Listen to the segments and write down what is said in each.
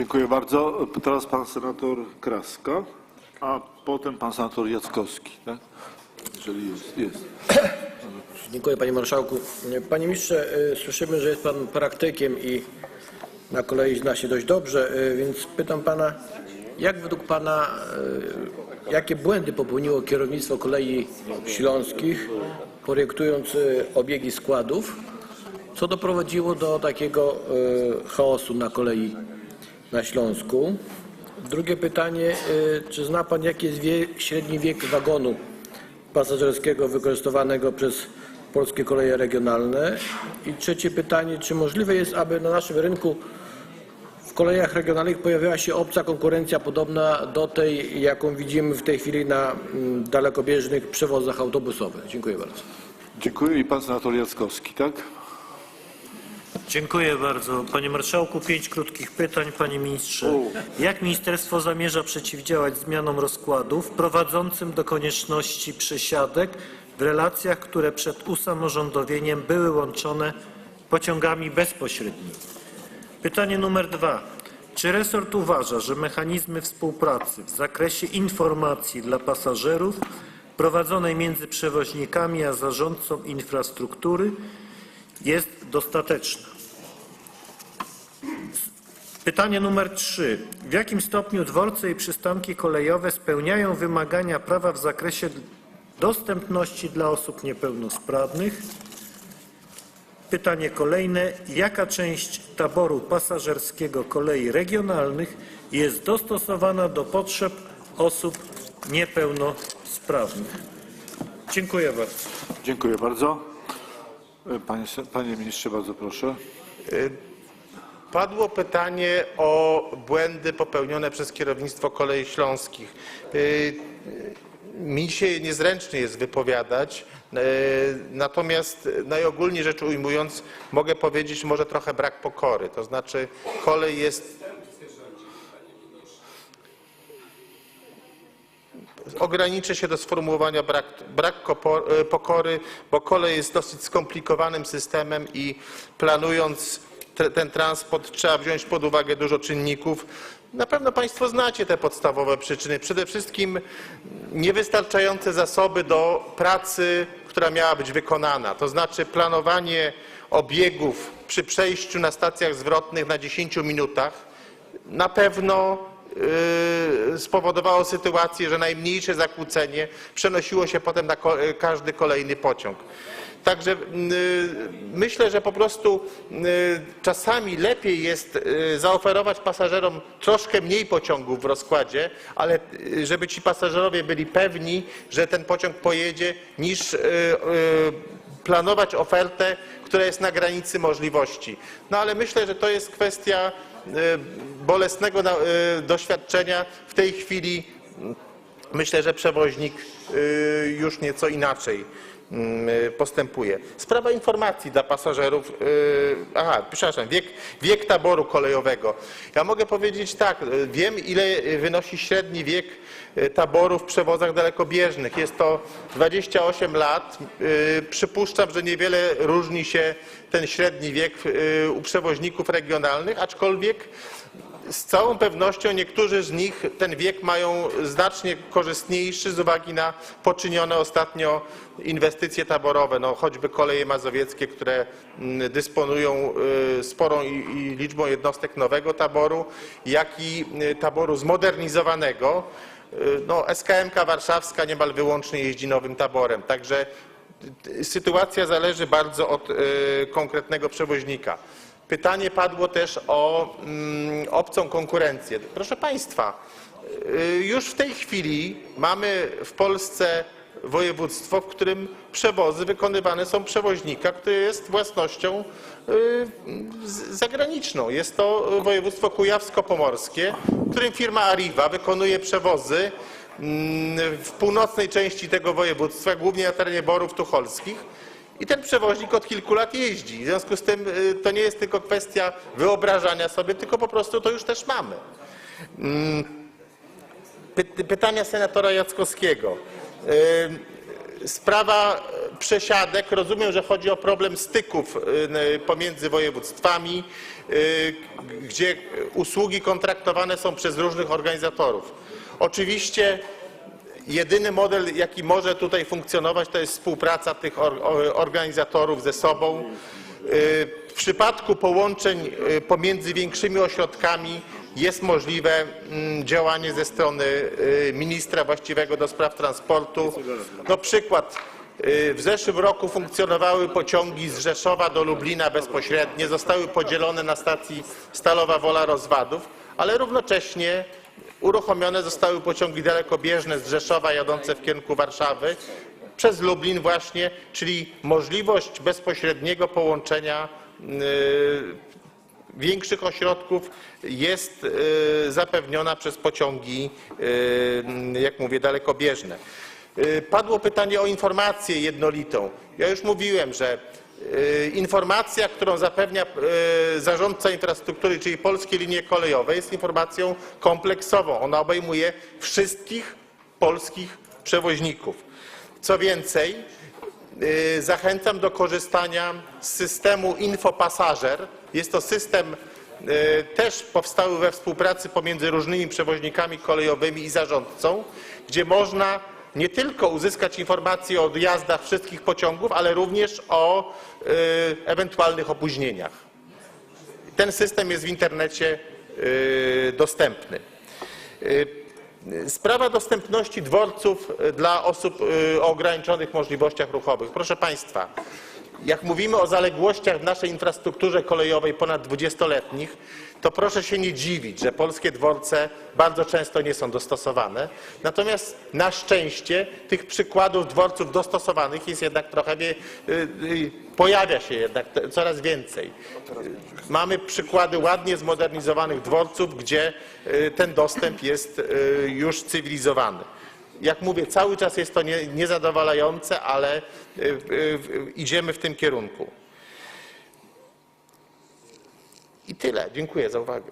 Dziękuję bardzo. Teraz pan senator Kraska, a potem pan senator Jackowski, tak? Jeżeli jest, jest. Dziękuję panie marszałku. Panie ministrze, y, słyszymy, że jest pan praktykiem i na kolei zna się dość dobrze, y, więc pytam pana, jak według pana, y, jakie błędy popełniło kierownictwo kolei śląskich, projektując obiegi składów, co doprowadziło do takiego chaosu na kolei na Śląsku? Drugie pytanie, y, czy zna pan jaki jest wie, średni wiek wagonu pasażerskiego wykorzystywanego przez polskie koleje regionalne? I trzecie pytanie, czy możliwe jest, aby na naszym rynku w kolejach regionalnych pojawiała się obca konkurencja podobna do tej, jaką widzimy w tej chwili na mm, dalekobieżnych przewozach autobusowych? Dziękuję bardzo. Dziękuję i pan senator Jackowski, tak? Dziękuję bardzo. Panie Marszałku, pięć krótkich pytań. Panie Ministrze, jak Ministerstwo zamierza przeciwdziałać zmianom rozkładów prowadzącym do konieczności przesiadek w relacjach, które przed usamorządowieniem były łączone pociągami bezpośrednimi? Pytanie numer dwa. Czy resort uważa, że mechanizmy współpracy w zakresie informacji dla pasażerów prowadzonej między przewoźnikami a zarządcą infrastruktury jest dostateczna? Pytanie numer trzy. W jakim stopniu dworce i przystanki kolejowe spełniają wymagania prawa w zakresie dostępności dla osób niepełnosprawnych? Pytanie kolejne. Jaka część taboru pasażerskiego kolei regionalnych jest dostosowana do potrzeb osób niepełnosprawnych? Dziękuję bardzo. Dziękuję bardzo. Panie, se- panie ministrze, bardzo proszę. Padło pytanie o błędy popełnione przez kierownictwo Kolei Śląskich. Y, Mi się niezręcznie jest wypowiadać, y, natomiast najogólniej rzecz ujmując mogę powiedzieć może trochę brak pokory. To znaczy kolej jest ograniczę się do sformułowania brak, brak e, pokory, bo kolej jest dosyć skomplikowanym systemem i planując ten transport trzeba wziąć pod uwagę dużo czynników. Na pewno Państwo znacie te podstawowe przyczyny. Przede wszystkim niewystarczające zasoby do pracy, która miała być wykonana. To znaczy planowanie obiegów przy przejściu na stacjach zwrotnych na 10 minutach na pewno yy, spowodowało sytuację, że najmniejsze zakłócenie przenosiło się potem na każdy kolejny pociąg. Także yy, myślę, że po prostu yy, czasami lepiej jest yy, zaoferować pasażerom troszkę mniej pociągów w rozkładzie, ale żeby ci pasażerowie byli pewni, że ten pociąg pojedzie, niż planować ofertę, która jest na granicy możliwości. No ale myślę, że to jest kwestia y, bolesnego y, doświadczenia. W tej chwili mm, myślę, że przewoźnik y, już nieco inaczej y, postępuje. Sprawa informacji dla pasażerów. y, Aha, przepraszam, wiek, wiek taboru kolejowego. Ja mogę powiedzieć tak, y, wiem ile wynosi średni wiek y, taboru w przewozach dalekobieżnych. Jest to 28 lat. Y, Przypuszczam, że niewiele różni się ten średni wiek y, u przewoźników regionalnych, aczkolwiek z całą pewnością niektórzy z nich ten wiek mają znacznie korzystniejszy z uwagi na poczynione ostatnio inwestycje taborowe, no choćby koleje mazowieckie, które mm, dysponują y, sporą liczbą jednostek nowego taboru, jak i y, taboru zmodernizowanego. Y, No, SKMK warszawska niemal wyłącznie jeździ nowym taborem, także sytuacja zależy bardzo od konkretnego przewoźnika. Pytanie padło też o mm, obcą konkurencję. Proszę Państwa, y, już w tej chwili mamy w Polsce województwo, w którym przewozy wykonywane są przewoźnika, który jest własnością y, zagraniczną. Jest to województwo kujawsko-pomorskie, w którym firma Arriva wykonuje przewozy mm, w północnej części tego województwa, głównie na terenie Borów Tucholskich. I ten przewoźnik od kilku lat jeździ. W związku z tym y, to nie jest tylko kwestia wyobrażania sobie, tylko po prostu to już też mamy. Mm, Py- Pytania senatora Jackowskiego. Y, Sprawa przesiadek. Rozumiem, że chodzi o problem styków n- pomiędzy województwami, gdzie usługi kontraktowane są przez różnych organizatorów. Oczywiście jedyny model, jaki może tutaj funkcjonować, to jest współpraca tych organizatorów ze sobą. Y, W przypadku połączeń y, pomiędzy większymi ośrodkami jest możliwe mm, działanie ze strony y, ministra właściwego do spraw transportu. No przykład. W zeszłym roku funkcjonowały pociągi z Rzeszowa do Lublina bezpośrednie, zostały podzielone na stacji Stalowa Wola Rozwadów, ale równocześnie uruchomione zostały pociągi dalekobieżne z Rzeszowa jadące w kierunku Warszawy przez Lublin właśnie, czyli możliwość bezpośredniego połączenia y, większych ośrodków jest y, zapewniona przez pociągi, y, jak mówię, dalekobieżne. Padło pytanie o informację jednolitą. Ja już mówiłem, że informacja, którą zapewnia y, zarządca infrastruktury, czyli Polskie Linie Kolejowe, jest informacją kompleksową. Ona obejmuje wszystkich polskich przewoźników. Co więcej, y, zachęcam do korzystania z systemu Infopasażer. Jest to system y, też powstały we współpracy pomiędzy różnymi przewoźnikami kolejowymi i zarządcą, gdzie można nie tylko uzyskać informacje o odjazdach wszystkich pociągów, ale również o y, ewentualnych opóźnieniach. Ten system jest w internecie y, dostępny. Y, Sprawa dostępności dworców dla osób o ograniczonych możliwościach ruchowych. Proszę Państwa, jak mówimy o zaległościach w naszej infrastrukturze kolejowej ponad 20-letnich, to proszę się nie dziwić, że polskie dworce bardzo często nie są dostosowane. Natomiast na szczęście tych przykładów dworców dostosowanych jest jednak trochę, y, y, pojawia się jednak coraz więcej. Mamy przykłady ładnie zmodernizowanych dworców, gdzie y, ten dostęp jest już cywilizowany. Jak mówię, cały czas jest to nie- niezadowalające, ale y, y, y, idziemy w tym kierunku. I tyle. Dziękuję za uwagę.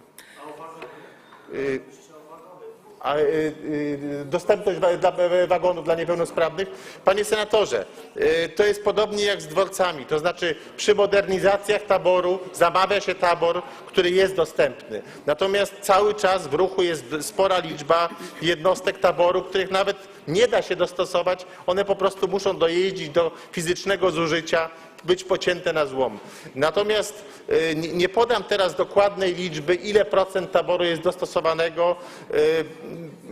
Y, y, dostępność dla e, wagonów dla niepełnosprawnych? Panie senatorze, y, to jest podobnie jak z dworcami, to znaczy przy modernizacjach taboru zamawia się tabor, który jest dostępny. Natomiast cały czas w ruchu jest spora liczba jednostek taboru, których nawet nie da się dostosować, one po prostu muszą dojeździć do fizycznego zużycia, być pocięte na złom. Natomiast y, nie- podam teraz dokładnej liczby, ile procent taboru jest dostosowanego.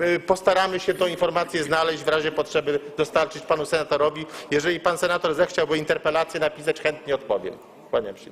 Y, y, Postaramy się tą informację znaleźć, w razie potrzeby dostarczyć panu senatorowi. Jeżeli pan senator zechciałby interpelację napisać, chętnie odpowiem. Kłaniam się.